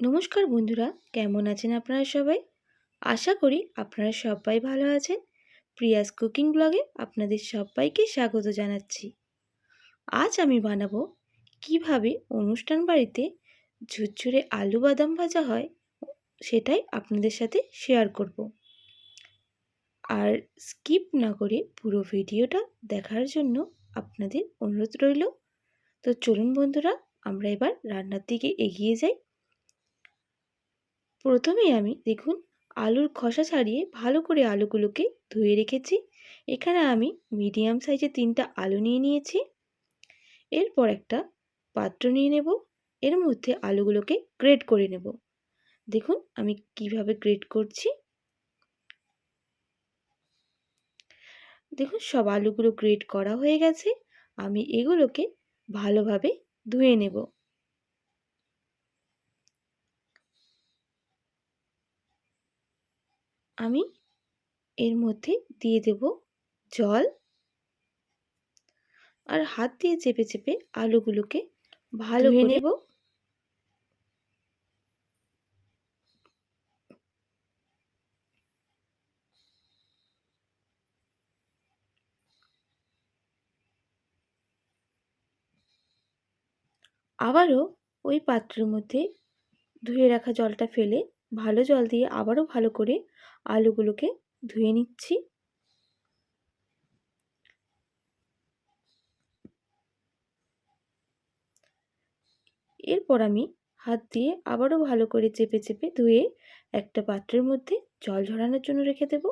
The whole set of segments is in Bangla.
নমস্কার বন্ধুরা, কেমন আছেন আপনারা সবাই? আশা করি আপনারা সবাই ভালো আছেন। প্রিয়াস কুকিং ব্লগে আপনাদের সবাইকে স্বাগত জানাচ্ছি। আজ আমি বানাবো কীভাবে অনুষ্ঠান বাড়িতে ঝুরঝুরে আলু বাদাম ভাজা হয়, সেটাই আপনাদের সাথে শেয়ার করব। আর স্কিপ না করে পুরো ভিডিওটা দেখার জন্য আপনাদের অনুরোধ রইল। তো চলুন বন্ধুরা, আমরা এবার রান্নার দিকে এগিয়ে যাই। প্রথমেই আমি দেখুন আলুর খোসা ছাড়িয়ে ভালো করে আলুগুলোকে ধুয়ে রেখেছি। এখানে আমি মিডিয়াম সাইজের তিনটা আলু নিয়ে নিয়েছি। এরপর একটা পাত্র নিয়ে নেব। এর মধ্যে আলুগুলোকে গ্রেড করে নেব। দেখুন আমি কীভাবে গ্রেড করছি। দেখুন সব আলুগুলো গ্রেড করা হয়ে গেছে। আমি এগুলোকে ভালোভাবে ধুয়ে নেব। আমি এর মধ্যে দিয়ে দেব জল আর হাত দিয়ে চেপে চেপে আলুগুলোকে ভালো করে নেব। আবারও ওই পাত্রের মধ্যে ধুয়ে রাখা জলটা ফেলে ভালো জল দিয়ে আবারও ভালো করে আলুগুলোকে ধুয়ে নিচ্ছি। এরপর আমি হাত দিয়ে আবারও ভালো করে চেপে চেপে ধুয়ে একটা পাত্রের মধ্যে জল ঝরানোর জন্য রেখে দেব।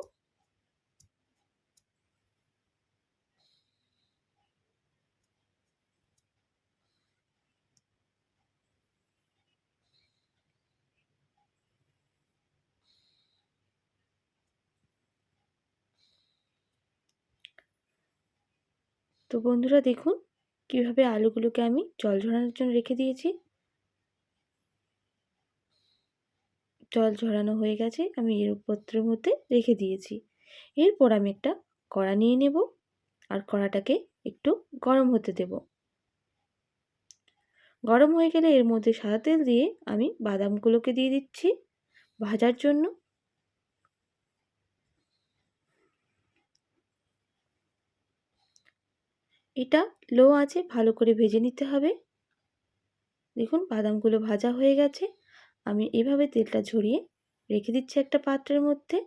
তো বন্ধুরা দেখুন, কীভাবে আলুগুলোকে আমি জল ঝরানোর জন্য রেখে দিয়েছি। জল ঝরানো হয়ে গেছে, আমি এর পত্রের মধ্যে রেখে দিয়েছি। এরপর আমি একটা কড়া নিয়ে নেব আর কড়াটাকে একটু গরম হতে দেব। গরম হয়ে গেলে এর মধ্যে সাদা তেল দিয়ে আমি বাদামগুলোকে দিয়ে দিচ্ছি। ভাজার জন্য এটা লো আছে ভালো করে ভেজে নিতে হবে। দেখুন বাদামগুলো ভাজা হয়ে গেছে। আমি এভাবে তেলটা ঝরিয়ে রেখে দিচ্ছি একটা পাত্রের মধ্যে।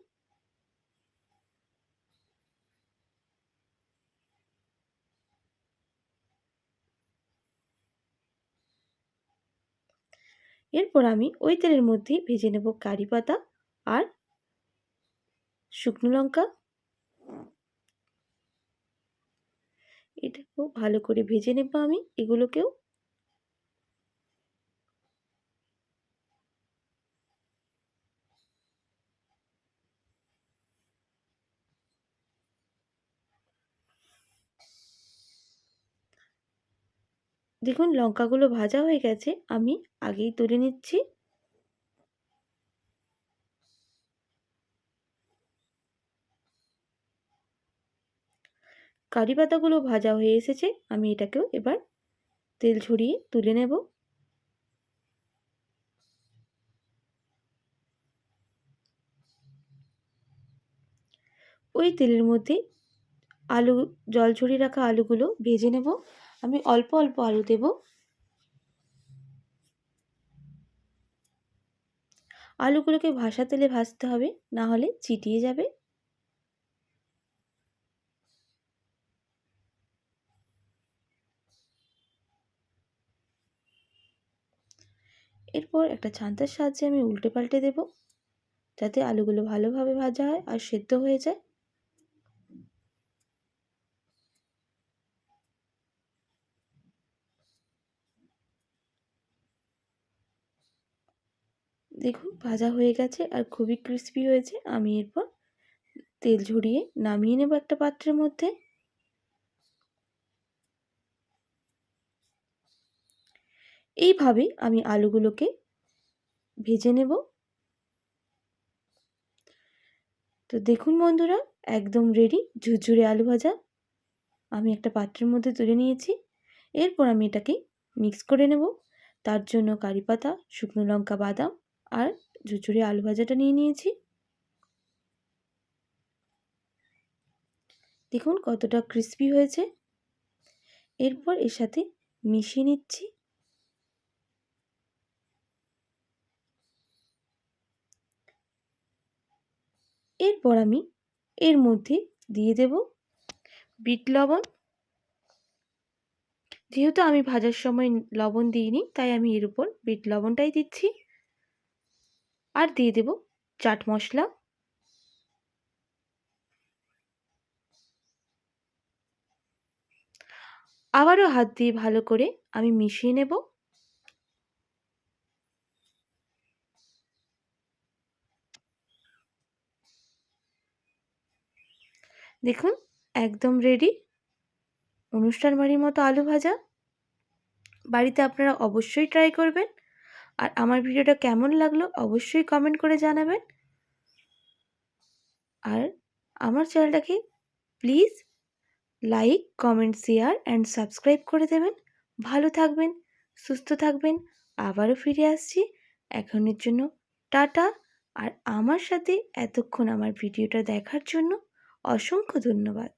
এরপর আমি ওই তেলের মধ্যেই ভেজে নেব কারি পাতা আর শুকনো লঙ্কা। এটাকেও ভালো করে ভেজে নেব আমি এগুলোকেও। দেখুন, লঙ্কাগুলো ভাজা হয়ে গেছে, আমি আগেই তুলে নিচ্ছি। কারি পাতাগুলো ভাজা হয়ে এসেছে, আমি এটাকেও এবার তেল ছড়িয়ে তুলে নেব। ওই তেলের মধ্যে আলু, জল ছড়িয়ে রাখা আলুগুলো ভেজে নেব। আমি অল্প অল্প আলু দেব। আলুগুলোকে ভাসা তেলে ভাজতে হবে, না হলে চিটিয়ে যাবে। এরপর একটা ছান্তার সাহায্যে আমি উল্টে পাল্টে দেব যাতে আলুগুলো ভালোভাবে ভাজা হয় আর সেদ্ধ হয়ে যায়। দেখুন, ভাজা হয়ে গেছে আর খুবই ক্রিস্পি হয়েছে। আমি এরপর তেল ঝরিয়ে নামিয়ে নেব একটা পাত্রের মধ্যে। এইভাবেই আমি আলুগুলোকে ভেজে নেব। তো দেখুন বন্ধুরা, একদম রেডি ঝুরঝুরে আলু ভাজা। আমি একটা পাত্রের মধ্যে তুলে নিয়েছি। এরপর আমি এটাকে মিক্স করে নেব। তার জন্য কারি পাতা শুকনো লঙ্কা, বাদাম আর ঝুরঝুরে আলু ভাজাটা নিয়ে নিয়েছি। দেখুন কতটা ক্রিস্পি হয়েছে। এরপর এর সাথে মিশিয়ে নিচ্ছি। এরপর আমি এর মধ্যে দিয়ে দেব বিট লবণ। যেহেতু আমি ভাজার সময় লবণ দিইনি, তাই আমি এর উপর বিট লবণটাই দিচ্ছি। আর দিয়ে দেব চাট মশলা। আবারও হাত দিয়ে ভালো করে আমি মিশিয়ে নেব। দেখুন, একদম রেডি অনুষ্ঠান বাড়ির মতো আলু ভাজা। বাড়িতে আপনারা অবশ্যই ট্রাই করবেন। আর আমার ভিডিওটা কেমন লাগল অবশ্যই কমেন্ট করে জানাবেন। আর আমার চ্যানেলটাকে please like comment share and subscribe করে দেবেন। ভালো থাকবেন, সুস্থ থাকবেন। আবারও ফিরে আসছি। এখনের জন্য টাটা। আর আমার সাথে এতক্ষণ আমার ভিডিওটা দেখার জন্য অসংখ্য ধন্যবাদ।